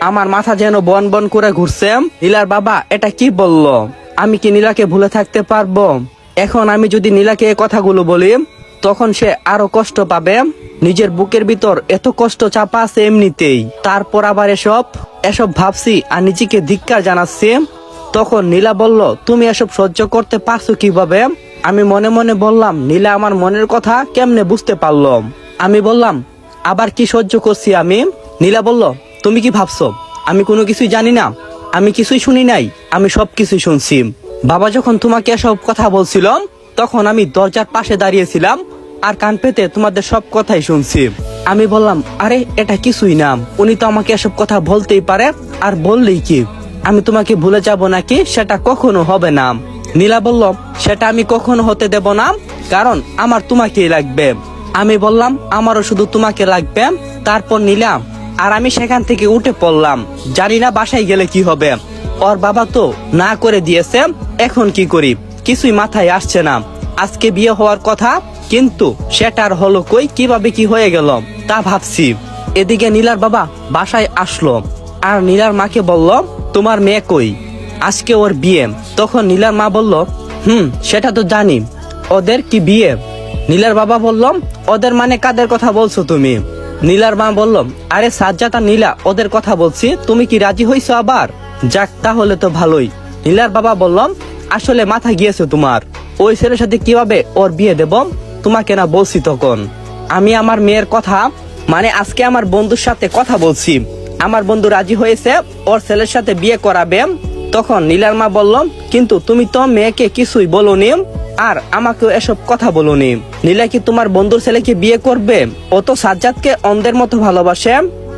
আমার মাথা যেন বন বন করে ঘুরছে। নীলার বাবা, এটা কি বলল? আমি কি নীলাকে ভুলে থাকতে পারব? এখন আমি যদি নীলাকে এই কথাগুলো বলি, তখন সে আরও কষ্ট পাবে। নিজের বুকের ভিতর এত কষ্ট চাপা আছে এমনিতেই। তারপর আবার এসব এসব ভাবছি আর নিজেকে ধিক্কার জানাচ্ছি। তখন নীলা বলল, তুমি এসব সহ্য করতে পারছ কীভাবে? আমি মনে মনে বললাম, নীলা আমার মনের কথা কেমনে বুঝতে পারলাম আমি বললাম, আবার কি সহ্য করছি আমি? নীলা বলল তুমি কি ভাবছ? আমি কোনো কিছুই জানি না। আমি কিছুই শুনি নাই। আমি সব কিছুই শুনছি। বাবা যখন তোমাকে এসব কথা বলছিলাম তখন আমি দরজার পাশে দাঁড়িয়েছিলাম আর কান পেতে তোমাদের সব কথাই শুনছি। আমি বললাম, আরে, এটা কিছুই না। উনি তো আমাকে এসব কথা বলতেই পারে। আর বললেই কি? আমি তোমাকে ভুলে যাব নাকি? সেটা কখনো হবে না। নীলা বলল, সেটা আমি কখনো হতে দেব না, কারণ আমার তোমাকেই লাগবে। আমি বললাম, আমারও শুধু তোমাকে লাগবে। তারপর নিলাম আর আমি সেখান থেকে উঠে পড়লাম। জানি না বাসায় গেলে কি হবে। ওর বাবা তো না করে দিয়েছে, এখন কি করি? কিছুই মাথায় আসছে না। আজকে বিয়ে হওয়ার কথা, কিন্তু সেটার হলো কই, কীভাবে কি হয়ে গেল, তা ভাবছি। এদিকে নীলার বাবা বাসায় আসলো, আর নীলার মাকে বলল, তোমার মেয়ে কই? আজকে ওর বিয়ে। তখন নীলার মা বলল, হুম, সেটা তো জানি। ওদের কি বিয়ে? নীলার বাবা বলল, ওদের মানে কাদের কথা বলছো তুমি? নীলার মা বলল, আরে সাজ্জাত আর নীলা, ওদের কথা বলছি, তুমি কি রাজি হইছো আবার? যাক, তাহলে তো ভালোই। নীলার বাবা বললাম আসলে মাথা গিয়েছে তোমার। ওই ছেলের সাথে কীভাবে ওর বিয়ে দেব? তোমাকে না বলছি তখন। আমি আমার মেয়ের কথা মানে আজকে আমার বন্ধুর সাথে কথা বলছি। আমার বন্ধু রাজি হয়েছে, ওর ছেলের সাথে বিয়ে করাবে। তখন নীলার মা বললাম কিন্তু তুমি তো মেয়েকে কিছুই বলনি। আর আমাকেও এসব কথা বলনি। নীলা কি তোমার বন্ধুর ছেলেকে বিয়ে করবে? ও তো সাজ্জাদকে অন্ধের মতো ভালোবাসে।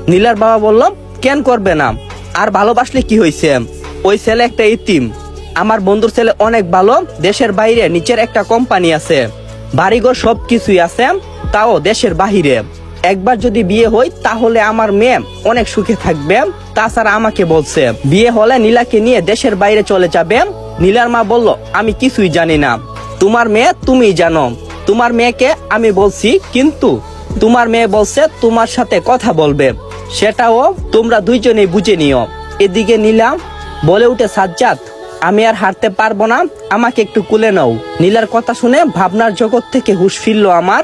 নীলার বাবা বলল, কেন করবে না? আর ভালোবাসলে কি হয়েছে? ওই ছেলে একটা ইতিম। আমার বন্ধুর ছেলে অনেক ভালো, দেশের বাইরে নিচের একটা কোম্পানি আছে। বাড়িঘর সব কিছুই আছে, তাও দেশের বাহিরে। একবার যদি বিয়ে হই তাহলে আমার মেয়ে অনেক সুখে থাকবে। তাছাড়া আমাকে বলছে, বিয়ে হলে নীলাকে নিয়ে দেশের বাইরে চলে যাবে। নীলার মা বলল, আমি কিছুই জানি না। তোমার মেয়ে তুমি জানো। তোমার মেয়েকে আমি বলছি, কিন্তু তোমার মেয়ে বলছে তোমার সাথে কথা বলবে। সেটাও তোমরা দুইজনেই বুঝে নিও। এদিকে নিলাম বলে উঠে, সাজ্জাদ, আমি আর হারতে পারব না, আমাকে একটু কুলে নাও। নীলার কথা শুনে ভাবনার জগৎ থেকে হুশ ফিরলো আমার।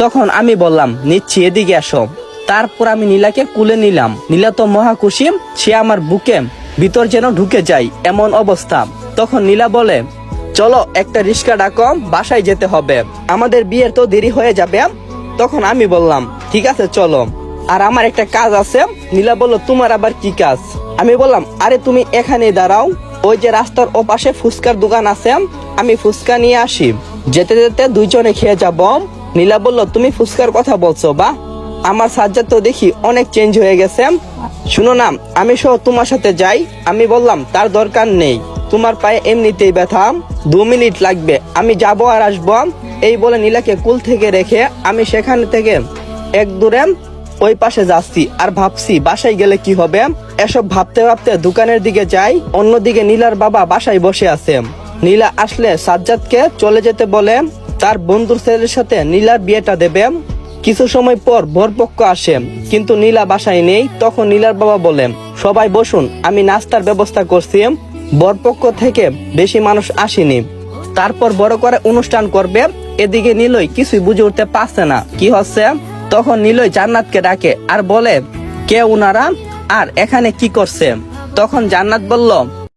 তখন আমি বললাম, নিচ্ছি, এদিকে আসো। তারপর আমি নীলাকে কুলে নিলাম। নীলা তো মহা খুশি, সে আমার বুকে ভিতর যেন ঢুকে যায়, এমন অবস্থা। তখন নীলা বলে চলো, একটা রিক্সা ডাকো, বাসায় যেতে হবে। আমাদের বিয়ের তো দেরি হয়ে যাবে, তখন আমি বললাম, ঠিক আছে, চলো। আর আমার একটা কাজ আছে, নীলা বলল, তোমার আবার কি কাজ? আমি বললাম, আরে, তুমি এখানে দাঁড়াও, ওই যে রাস্তার ওপাশে ফুচকার দোকান আছে, আমি ফুচকা নিয়ে আসি। যেতে যেতে দুইজনে খেয়ে যাব। নীলা বলল, তুমি ফুচকার কথা বলছো, বা? আমার সাজ্জাদ তো দেখি অনেক চেঞ্জ হয়ে গেছে। শুনো না, আমি সহ তোমার সাথে যাই। আমি বললাম, তার দরকার নেই। তোমার পায়ে এমনিতেই ব্যথা। দু মিনিট লাগবে। আমি যাব আর আসব। এই বলে নীলাকে কুল থেকে রেখে আমি সেখান থেকে এক দূরে ওই পাশে যাচ্ছি আর ভাবছি, বাসায় গেলে কি হবে? এসব ভাবতে ভাবতে দোকানের দিকে যাই। অন্যদিকে নীলার বাবা বাসায় বসে আছে। নীলা আসলে সাজ্জাদকে চলে যেতে বলে তার বন্ধুর ছেলের সাথে নীলার বিয়েটা দেবে। কিছু সময় পর ভরপক্ষ আসে। কিন্তু নীলা বাসায় নেই। তখন নীলার বাবা বলেন সবাই বসুন, আমি নাস্তার ব্যবস্থা করছি। বরপক্ষ থেকে বেশি মানুষ আসেনি। তারপর বড় করে অনুষ্ঠান করবে, এদিকে নিলয় কিছুই বুঝে উঠতে পারছে না। কি হচ্ছে? তখন নিলয় জান্নাতকে ডাকে আর বলে, কে উনারা? আর এখানে কি করছে? তখন জান্নাত বলল